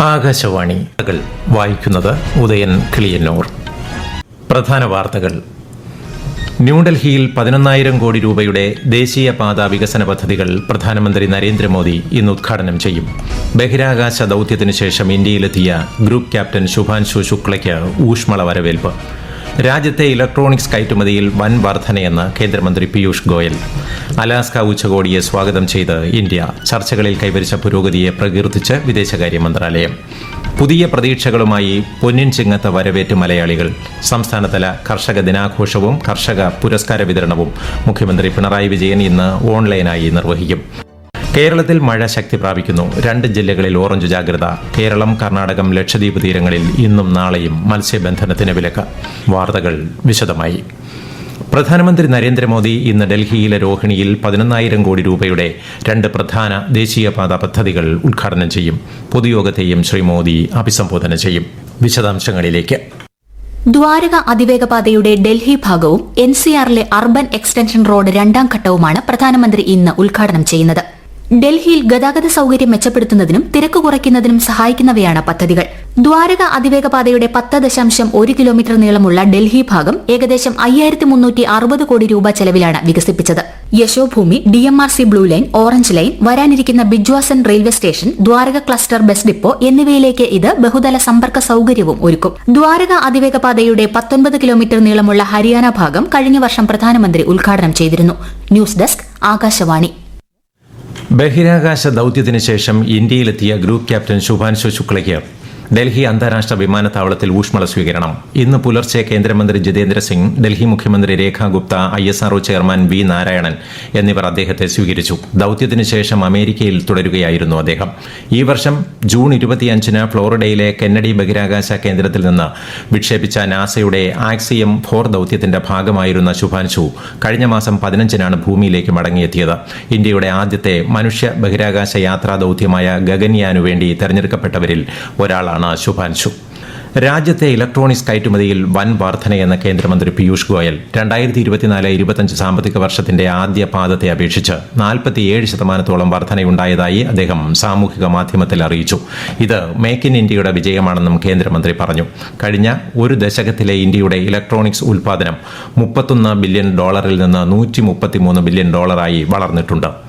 ആകാശവാണി വായിക്കുന്നത് ഉദയൻ കിളിയന്നൂർ. പ്രധാന വാർത്തകൾ. ന്യൂഡൽഹിയിൽ പതിനൊന്നായിരം കോടി രൂപയുടെ ദേശീയപാത വികസന പദ്ധതികൾ പ്രധാനമന്ത്രി നരേന്ദ്രമോദി ഇന്ന് ഉദ്ഘാടനം ചെയ്യും. ബഹിരാകാശ ദൌത്യത്തിനു ശേഷം ഇന്ത്യയിലെത്തിയ ഗ്രൂപ്പ് ക്യാപ്റ്റൻ ശുഭാൻശു ശുക്ലയ്ക്ക് ഊഷ്മള വരവേൽപ്പ്. രാജ്യത്തെ ഇലക്ട്രോണിക്സ് കയറ്റുമതിയിൽ വൻ വർധനയെന്ന് കേന്ദ്രമന്ത്രി പീയൂഷ് ഗോയൽ. അലാസ്ക ഉച്ചകോടിയെ സ്വാഗതം ചെയ്ത് ഇന്ത്യ ചർച്ചകളിൽ കൈവരിച്ച പുരോഗതിയെ പ്രകീർത്തിച്ച് വിദേശകാര്യ മന്ത്രാലയം. പുതിയ പ്രതീക്ഷകളുമായി പൊന്നിൻ ചിങ്ങത്ത് വരവേറ്റ് മലയാളികൾ. സംസ്ഥാനതല കർഷക ദിനാഘോഷവും കർഷക പുരസ്കാര വിതരണവും മുഖ്യമന്ത്രി പിണറായി വിജയൻ ഇന്ന് ഓൺലൈനായി നിർവഹിക്കും. കേരളത്തിൽ മഴ ശക്തി പ്രാപിക്കുന്നു. രണ്ട് ജില്ലകളിൽ ഓറഞ്ച് ജാഗ്രത. കേരളം കർണാടകം ലക്ഷദ്വീപ് തീരങ്ങളിൽ ഇന്നും നാളെയും മത്സ്യബന്ധനത്തിന് വിലക്ക്. വാർത്തകൾ വിശദമായി. പ്രധാനമന്ത്രി നരേന്ദ്രമോദി ഇന്ന് ഡൽഹിയിലെ രോഹിണിയിൽ പതിനൊന്നായിരം കോടി രൂപയുടെ രണ്ട് പ്രധാന ദേശീയപാത പദ്ധതികൾ ഉദ്ഘാടനം ചെയ്യും. പൊതുയോഗത്തെയും ശ്രീ മോദി അഭിസംബോധന ചെയ്യും. വിശദാംശങ്ങളിലേക്ക്. ദ്വാരക അതിവേഗപാതയുടെ ഡൽഹി ഭാഗവും എൻ സിആറിലെ അർബൻ എക്സ്റ്റൻഷൻ റോഡ് രണ്ടാം ഘട്ടവുമാണ് പ്രധാനമന്ത്രി ഇന്ന് ഉദ്ഘാടനം ചെയ്യുന്നത്. ഡൽഹിയിൽ ഗതാഗത സൌകര്യം മെച്ചപ്പെടുത്തുന്നതിനും തിരക്ക് കുറയ്ക്കുന്നതിനും സഹായിക്കുന്നവയാണ് പദ്ധതികൾ. ദ്വാരക അതിവേഗപാതയുടെ പത്ത് ദശാംശം ഒരു കിലോമീറ്റർ നീളമുള്ള ഡൽഹി ഭാഗം ഏകദേശം അയ്യായിരത്തി മുന്നൂറ്റി അറുപത് കോടി രൂപ ചെലവിലാണ് വികസിപ്പിച്ചത്. Yashobhoomi D M R C blue line orange line വരാനിരിക്കുന്ന Bijwasan railway station Dwarka cluster bus depot എന്നിവയിലേക്ക് ഇത് ബഹുതല സമ്പർക്ക സൌകര്യവും ഒരുക്കും. ദ്വാരക അതിവേഗ പാതയുടെ പത്തൊൻപത് കിലോമീറ്റർ നീളമുള്ള ഹരിയാന ഭാഗം കഴിഞ്ഞ വർഷം പ്രധാനമന്ത്രി ഉദ്ഘാടനം ചെയ്തിരുന്നു. News desk Akashvani. ബഹിരാകാശ ദൌത്യത്തിന് ശേഷം ഇന്ത്യയിലെത്തിയ ഗ്രൂപ്പ് ക്യാപ്റ്റൻ ശുഭാൻശു ശുക്ലയ്ക്ക് ഡൽഹി അന്താരാഷ്ട്ര വിമാനത്താവളത്തിൽ ഊഷ്മള സ്വീകരണം. ഇന്ന് പുലർച്ചെ കേന്ദ്രമന്ത്രി ജിതേന്ദ്ര സിംഗ് ഡൽഹി മുഖ്യമന്ത്രി Rekha Gupta I S R O chairman V Narayanan എന്നിവർ അദ്ദേഹത്തെ സ്വീകരിച്ചു. ദൌത്യത്തിന് ശേഷം അമേരിക്കയിൽ തുടരുകയായിരുന്നു അദ്ദേഹം. ഈ വർഷം ജൂൺ ഇരുപത്തിയഞ്ചിന് ഫ്ലോറിഡയിലെ കെന്നഡി ബഹിരാകാശ കേന്ദ്രത്തിൽ നിന്ന് വിക്ഷേപിച്ച നാസയുടെ ആക്സിയം ഫോർ ദൌത്യത്തിന്റെ ഭാഗമായിരുന്ന ശുഭാൻശു കഴിഞ്ഞ മാസം പതിനഞ്ചിനാണ് ഭൂമിയിലേക്ക് മടങ്ങിയെത്തിയത്. ഇന്ത്യയുടെ ആദ്യത്തെ മനുഷ്യ ബഹിരാകാശ യാത്രാ ദൌത്യമായ ഗഗൻയാനു വേണ്ടി തെരഞ്ഞെടുക്കപ്പെട്ടവരിൽ ഒരാളാണ്. ശുഭാൻശു രാജ്യത്തെ ഇലക്ട്രോണിക്സ് കയറ്റുമതിയിൽ വൻ വർധനയെന്ന കേന്ദ്രമന്ത്രി പീയൂഷ് ഗോയൽ രണ്ടായിരത്തി ഇരുപത്തിനാല് ഇരുപത്തഞ്ച് സാമ്പത്തിക വർഷത്തിന്റെ ആദ്യ പാദത്തെ അപേക്ഷിച്ച് നാൽപ്പത്തിയേഴ് ശതമാനത്തോളം വർധനയുണ്ടായതായി അദ്ദേഹം സാമൂഹിക മാധ്യമത്തിൽ അറിയിച്ചു. ഇത് മേക്ക് ഇൻ ഇന്ത്യയുടെ വിജയമാണെന്നും കേന്ദ്രമന്ത്രി പറഞ്ഞു. കഴിഞ്ഞ ഒരു ദശകത്തിലെ ഇന്ത്യയുടെ ഇലക്ട്രോണിക്സ് ഉൽപാദനം മുപ്പത്തൊന്ന് ബില്യൺ ഡോളറിൽ നിന്ന് നൂറ്റി ബില്യൺ ഡോളറായി വളർന്നിട്ടുണ്ട്.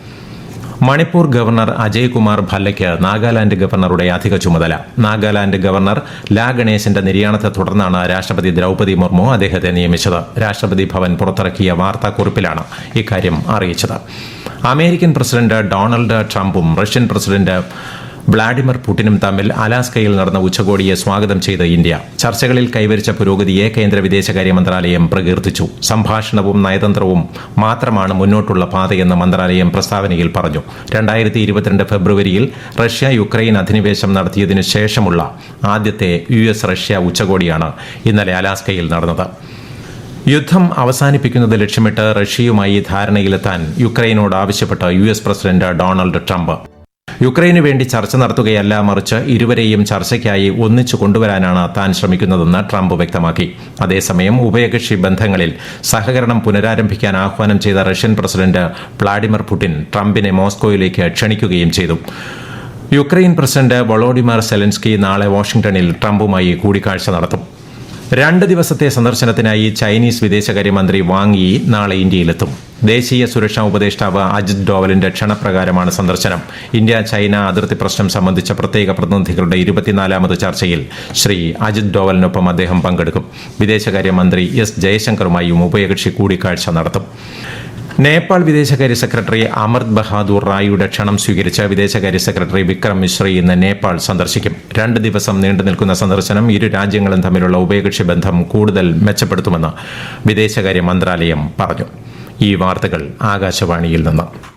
മണിപ്പൂർ ഗവർണർ അജയ് കുമാർ ഭല്ലയ്ക്ക് നാഗാലാൻഡ് ഗവർണറുടെ അധിക ചുമതല. നാഗാലാൻഡ് ഗവർണർ ലാ ഗണേശന്റെ നിര്യാണത്തെ തുടർന്നാണ് രാഷ്ട്രപതി ദ്രൗപദി മുർമു അദ്ദേഹത്തെ നിയമിച്ചത്. രാഷ്ട്രപതി ഭവൻ പുറത്തിറക്കിയ വാർത്താക്കുറിപ്പിലാണ് ഇക്കാര്യം അറിയിച്ചത്. അമേരിക്കൻ പ്രസിഡന്റ് ഡൊണാൾഡ് ട്രംപും റഷ്യൻ പ്രസിഡന്റ് വ്ളാഡിമിർ പുടിനും തമ്മിൽ അലാസ്കയിൽ നടന്ന ഉച്ചകോടിയെ സ്വാഗതം ചെയ്ത് ഇന്ത്യ. ചർച്ചകളിൽ കൈവരിച്ച പുരോഗതിയെ കേന്ദ്ര വിദേശകാര്യ മന്ത്രാലയം പ്രകീർത്തിച്ചു. സംഭാഷണവും നയതന്ത്രവും മാത്രമാണ് മുന്നോട്ടുള്ള പാതയെന്ന് മന്ത്രാലയം പ്രസ്താവനയിൽ പറഞ്ഞു. രണ്ടായിരത്തി ഇരുപത്തിരണ്ട് ഫെബ്രുവരിയിൽ റഷ്യ യുക്രൈൻ അധിനിവേശം നടത്തിയതിനു ശേഷമുള്ള ആദ്യത്തെ യു എസ് റഷ്യ ഉച്ചകോടിയാണ് ഇന്നലെ അലാസ്കയിൽ നടന്നത്. യുദ്ധം അവസാനിപ്പിക്കുന്നത് ലക്ഷ്യമിട്ട് റഷ്യയുമായി ധാരണയിലെത്താൻ യുക്രൈനോട് ആവശ്യപ്പെട്ട U S president Donald Trump യുക്രൈനു വേണ്ടി ചർച്ച നടത്തുകയല്ല മറിച്ച് ഇരുവരെയും ചർച്ചയ്ക്കായി ഒന്നിച്ചു കൊണ്ടുവരാനാണ് താൻ ശ്രമിക്കുന്നതെന്ന് ട്രംപ് വ്യക്തമാക്കി. അതേസമയം ഉഭയകക്ഷി ബന്ധങ്ങളിൽ സഹകരണം പുനരാരംഭിക്കാൻ ആഹ്വാനം ചെയ്ത റഷ്യൻ പ്രസിഡന്റ് വ്ളാഡിമിർ പുടിൻ ട്രംപിനെ മോസ്കോയിലേക്ക് ക്ഷണിക്കുകയും ചെയ്തു. യുക്രൈൻ പ്രസിഡന്റ് വളോഡിമിർ സെലൻസ്കി നാളെ വാഷിംഗ്ടണിൽ ട്രംപുമായി കൂടിക്കാഴ്ച നടത്തും. രണ്ട് ദിവസത്തെ സന്ദർശനത്തിനായി ചൈനീസ് വിദേശകാര്യമന്ത്രി വാങ് യി നാളെ ഇന്ത്യയിലെത്തും. ദേശീയ സുരക്ഷാ ഉപദേഷ്ടാവ് അജിത് ഡോവലിന്റെ ക്ഷണപ്രകാരമാണ് സന്ദർശനം. ഇന്ത്യ ചൈന അതിർത്തി പ്രശ്നം സംബന്ധിച്ച പ്രത്യേക പ്രതിനിധികളുടെ ഇരുപത്തിനാലാമത് ചർച്ചയിൽ ശ്രീ അജിത് ഡോവലിനൊപ്പം അദ്ദേഹം പങ്കെടുക്കും. വിദേശകാര്യമന്ത്രി എസ് ജയശങ്കറുമായും ഉഭയകക്ഷി കൂടിക്കാഴ്ച നടത്തും. നേപ്പാൾ വിദേശകാര്യ സെക്രട്ടറി അമർത് ബഹാദൂർ റായിയുടെ ക്ഷണം സ്വീകരിച്ച വിദേശകാര്യ സെക്രട്ടറി വിക്രം മിശ്രി ഇന്ന് നേപ്പാൾ സന്ദർശിക്കും. രണ്ട് ദിവസം നീണ്ടു നിൽക്കുന്ന സന്ദർശനം ഇരു രാജ്യങ്ങളും തമ്മിലുള്ള ഉഭയകക്ഷി ബന്ധം കൂടുതൽ മെച്ചപ്പെടുത്തുമെന്ന് വിദേശകാര്യ മന്ത്രാലയം പറഞ്ഞു. ഈ വാർത്തകൾ ആകാശവാണിയിൽ നിന്ന്.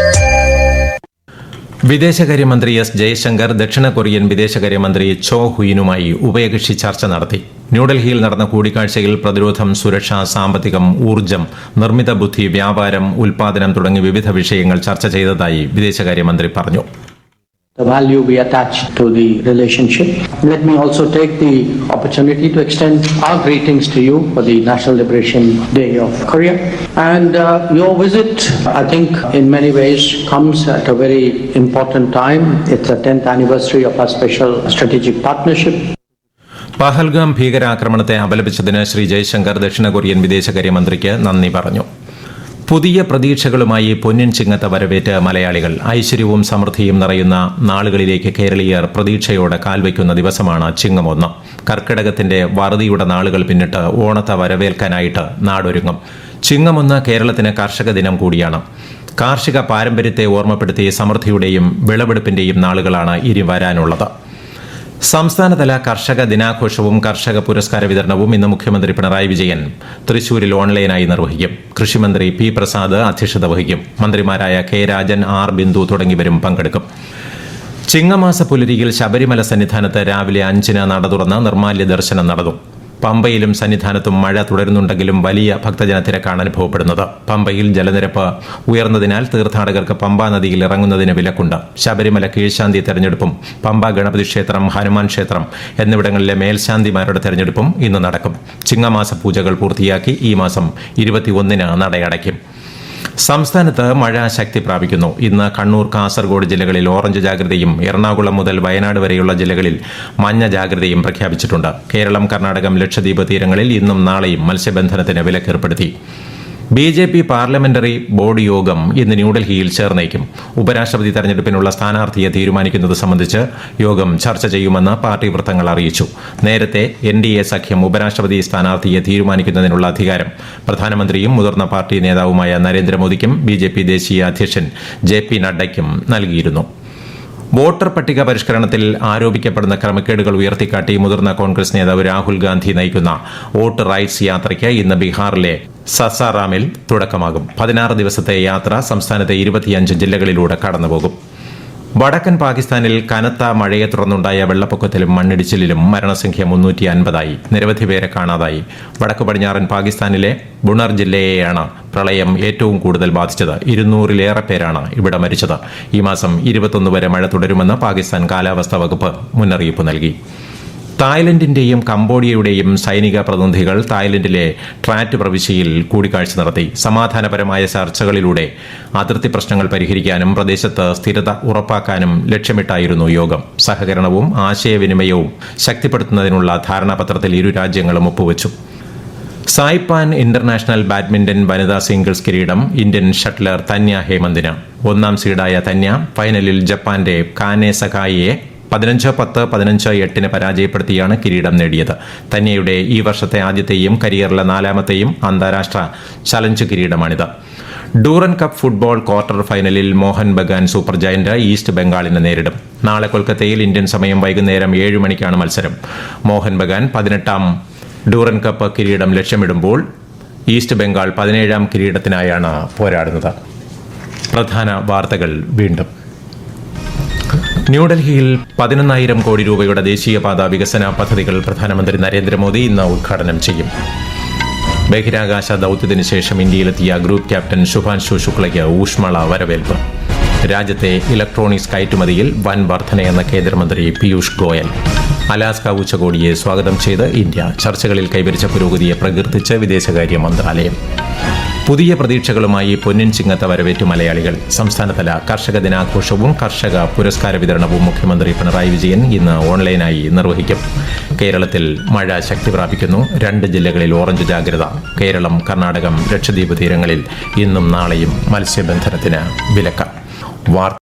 വിദേശകാര്യമന്ത്രി എസ് ജയശങ്കർ ദക്ഷിണ കൊറിയൻ വിദേശകാര്യമന്ത്രി ചോ ഹുയിനുമായി ഉഭയകക്ഷി ചർച്ച നടത്തി. ന്യൂഡൽഹിയിൽ നടന്ന കൂടിക്കാഴ്ചയിൽ പ്രതിരോധം സുരക്ഷ സാമ്പത്തികം ഊർജം നിർമ്മിത ബുദ്ധി വ്യാപാരം ഉൽപാദനം തുടങ്ങി വിവിധ വിഷയങ്ങൾ ചർച്ച ചെയ്തതായി വിദേശകാര്യമന്ത്രി പറഞ്ഞു. The value we attach to the relationship. Let me also take the opportunity to extend our greetings to you for the National Liberation Day of Korea. And uh, your visit, I think, in many ways comes at a very important time. It's the 10th anniversary of our special strategic partnership. Pahalgam ഭീകരാക്രമണത്തെ അപലപിച്ചതിന് ശ്രീ ജയശങ്കർ ദക്ഷിണ Korean വിദേശകാര്യമന്ത്രിക്ക് നന്ദി പറഞ്ഞു പുതിയ പ്രതീക്ഷകളുമായി പൊന്നിൻ ചിങ്ങത്ത വരവേറ്റ് മലയാളികൾ ഐശ്വര്യവും സമൃദ്ധിയും നിറയുന്ന നാളുകളിലേക്ക് കേരളീയർ പ്രതീക്ഷയോടെ കാൽവയ്ക്കുന്ന ദിവസമാണ് ചിങ്ങമൊന്ന്. കർക്കിടകത്തിന്റെ വറുതിയുടെ നാളുകൾ പിന്നിട്ട് ഓണത്തെ വരവേൽക്കാനായിട്ട് നാടൊരുങ്ങും. ചിങ്ങമൊന്ന് കേരളത്തിന് കർഷക ദിനം കൂടിയാണ്. കാർഷിക പാരമ്പര്യത്തെ ഓർമ്മപ്പെടുത്തി സമൃദ്ധിയുടെയും വിളവെടുപ്പിന്റെയും നാളുകളാണ് ഇനി വരാനുള്ളത്. സംസ്ഥാനതല കർഷക ദിനാഘോഷവും കർഷക പുരസ്കാര വിതരണവും ഇന്ന് മുഖ്യമന്ത്രി പിണറായി വിജയൻ തൃശൂരിൽ ഓൺലൈനായി നിർവഹിക്കും. കൃഷിമന്ത്രി പി പ്രസാദ് അധ്യക്ഷത വഹിക്കും. മന്ത്രിമാരായ കെ രാജൻ ആർ ബിന്ദു തുടങ്ങിയവരും പങ്കെടുക്കും. ചിങ്ങമാസ പുലരിയിൽ ശബരിമല സന്നിധാനത്ത് രാവിലെ അഞ്ചിന് നട തുറന്ന് നിർമാല്യ ദർശനം നടന്നു. പമ്പയിലും സന്നിധാനത്തും മഴ തുടരുന്നുണ്ടെങ്കിലും വലിയ ഭക്തജന തിരക്കാണ് അനുഭവപ്പെടുന്നത്. പമ്പയിൽ ജലനിരപ്പ് ഉയർന്നതിനാൽ തീർത്ഥാടകർക്ക് പമ്പാ നദിയിൽ ഇറങ്ങുന്നതിന് വിലക്കുണ്ട്. ശബരിമല കീഴ്ശാന്തി തെരഞ്ഞെടുപ്പും പമ്പ ഗണപതി ക്ഷേത്രം ഹനുമാൻ ക്ഷേത്രം എന്നിവിടങ്ങളിലെ മേൽശാന്തിമാരുടെ തെരഞ്ഞെടുപ്പും ഇന്ന് നടക്കും. ചിങ്ങമാസ പൂജകൾ പൂർത്തിയാക്കി ഈ മാസം ഇരുപത്തിയൊന്നിന് നടയടയ്ക്കും. സംസ്ഥാനത്ത് മഴ ശക്തി പ്രാപിക്കുന്നു. ഇന്ന് കണ്ണൂർ കാസർഗോഡ് ജില്ലകളിൽ ഓറഞ്ച് ജാഗ്രതയും എറണാകുളം മുതൽ വയനാട് വരെയുള്ള ജില്ലകളിൽ മഞ്ഞ ജാഗ്രതയും പ്രഖ്യാപിച്ചിട്ടുണ്ട്. കേരളം കർണാടകം ലക്ഷദ്വീപ് തീരങ്ങളിൽ ഇന്നും നാളെയും മത്സ്യബന്ധനത്തിന് വിലക്കേർപ്പെടുത്തി. B J P parliamentary board യോഗം ഇന്ന് ന്യൂഡൽഹിയിൽ ചേർന്നേക്കും. ഉപരാഷ്ട്രപതി തെരഞ്ഞെടുപ്പിനുള്ള സ്ഥാനാർത്ഥിയെ തീരുമാനിക്കുന്നത് സംബന്ധിച്ച് യോഗം ചർച്ച ചെയ്യുമെന്ന് പാർട്ടി വൃത്തങ്ങൾ അറിയിച്ചു. നേരത്തെ എൻ ഡി എ സഖ്യം ഉപരാഷ്ട്രപതി സ്ഥാനാർത്ഥിയെ തീരുമാനിക്കുന്നതിനുള്ള അധികാരം പ്രധാനമന്ത്രിയും മുതിർന്ന പാർട്ടി നേതാവുമായ നരേന്ദ്രമോദിക്കും ബി ജെ പി ദേശീയ അധ്യക്ഷൻ ജെ പി നഡ്ഡയ്ക്കും നൽകിയിരുന്നു. വോട്ടർ പട്ടിക പരിഷ്കരണത്തിൽ ആരോപിക്കപ്പെടുന്ന ക്രമക്കേടുകൾ ഉയർത്തിക്കാട്ടി മുതിർന്ന കോൺഗ്രസ് നേതാവ് രാഹുൽ ഗാന്ധി നയിക്കുന്ന വോട്ട് റൈറ്റ്സ് യാത്രയ്ക്ക് ഇന്ന് ബീഹാറിലെ സസാറാമിൽ തുടക്കമാകും. പതിനാറ് ദിവസത്തെ യാത്ര സംസ്ഥാനത്തെ ഇരുപത്തിയഞ്ച് ജില്ലകളിലൂടെ കടന്നുപോകും. വടക്കൻ പാകിസ്ഥാനിൽ കനത്ത മഴയെ തുടർന്നുണ്ടായ വെള്ളപ്പൊക്കത്തിലും മണ്ണിടിച്ചിലിലും മരണസംഖ്യ മുന്നൂറ്റി അൻപതായി നിരവധി പേരെ കാണാതായി. വടക്കു പടിഞ്ഞാറൻ പാകിസ്ഥാനിലെ ബുണർ ജില്ലയെയാണ് പ്രളയം ഏറ്റവും കൂടുതൽ ബാധിച്ചത്. ഇരുന്നൂറിലേറെ പേരാണ് ഇവിടെ മരിച്ചത്. ഈ മാസം ഇരുപത്തൊന്ന് വരെ മഴ തുടരുമെന്ന് പാകിസ്ഥാൻ കാലാവസ്ഥാ വകുപ്പ് മുന്നറിയിപ്പ് നൽകി. തായ്ലൻഡിന്റെയും കംബോഡിയയുടെയും സൈനിക പ്രതിനിധികൾ തായ്ലൻഡിലെ ട്രാറ്റ് പ്രവിശ്യയിൽ കൂടിക്കാഴ്ച നടത്തി. സമാധാനപരമായ ചർച്ചകളിലൂടെ അതിർത്തി പ്രശ്നങ്ങൾ പരിഹരിക്കാനും പ്രദേശത്ത് സ്ഥിരത ഉറപ്പാക്കാനും ലക്ഷ്യമിട്ടായിരുന്നു യോഗം. സഹകരണവും ആശയവിനിമയവും ശക്തിപ്പെടുത്തുന്നതിനുള്ള ധാരണാപത്രത്തിൽ ഇരു രാജ്യങ്ങളും ഒപ്പുവച്ചു. സായ്പാൻ ഇന്റർനാഷണൽ ബാഡ്മിന്റൺ വനിതാ സിംഗിൾസ് കിരീടം ഇന്ത്യൻ ഷട്ട്ലർ തന്യ ഹേമന്തിന്. ഒന്നാം സീഡായ തന്യ ഫൈനലിൽ ജപ്പാന്റെ കാനെ സഖായിയെ പതിനഞ്ച് പത്ത് പതിനഞ്ച് എട്ടിന് പരാജയപ്പെടുത്തിയാണ് കിരീടം നേടിയത്. തന്നെയുടെ ഈ വർഷത്തെ ആദ്യത്തെയും കരിയറിലെ നാലാമത്തെയും അന്താരാഷ്ട്ര ചലഞ്ച് കിരീടമാണിത്. ഡൂറൻ കപ്പ് ഫുട്ബോൾ ക്വാർട്ടർ ഫൈനലിൽ Mohan Bagan super giant east ബംഗാളിനെ നേരിടും. നാളെ കൊൽക്കത്തയിൽ ഇന്ത്യൻ സമയം വൈകുന്നേരം ഏഴ് മണിക്കാണ് മത്സരം. മോഹൻ ബഗാൻ പതിനെട്ടാം ഡൂറൻ കപ്പ് കിരീടം ലക്ഷ്യമിടുമ്പോൾ ഈസ്റ്റ് ബംഗാൾ പതിനേഴാം കിരീടത്തിനായാണ് പോരാടുന്നത്. പ്രധാന വാർത്തകൾ വീണ്ടും. ന്യൂഡൽഹിയിൽ പതിനൊന്നായിരം കോടി രൂപയുടെ ദേശീയപാത വികസന പദ്ധതികൾ പ്രധാനമന്ത്രി നരേന്ദ്രമോദി ഇന്ന് ഉദ്ഘാടനം ചെയ്യും. ബഹിരാകാശ ദൌത്യത്തിന് ശേഷം ഇന്ത്യയിലെത്തിയ ഗ്രൂപ്പ് ക്യാപ്റ്റൻ ശുഭാൻശു ശുക്ലയ്ക്ക് ഊഷ്മള വരവേൽപ്പ്. രാജ്യത്തെ ഇലക്ട്രോണിക്സ് കയറ്റുമതിയിൽ വൻ വർധനയെന്ന കേന്ദ്രമന്ത്രി പീയൂഷ് ഗോയൽ. അലാസ്ക ഉച്ചകോടിയെ സ്വാഗതം ചെയ്ത് ഇന്ത്യ ചർച്ചകളിൽ കൈവരിച്ച പുരോഗതിയെ പ്രകീർത്തിച്ച് വിദേശകാര്യ മന്ത്രാലയം. പുതിയ പ്രതീക്ഷകളുമായി പൊന്നിൻ ചിങ്ങത്ത വരവേറ്റു മലയാളികൾ. സംസ്ഥാനതല കർഷക ദിനാഘോഷവും കർഷക പുരസ്കാര വിതരണവും മുഖ്യമന്ത്രി പിണറായി വിജയൻ ഇന്ന് ഓൺലൈനായി നിർവഹിക്കും. കേരളത്തിൽ മഴ ശക്തി പ്രാപിക്കുന്നു. രണ്ട് ജില്ലകളിൽ ഓറഞ്ച് ജാഗ്രത. കേരളം കർണാടകം ലക്ഷദ്വീപ് തീരങ്ങളിൽ ഇന്നും നാളെയും മത്സ്യബന്ധനത്തിന് വിലക്ക്. വാർത്ത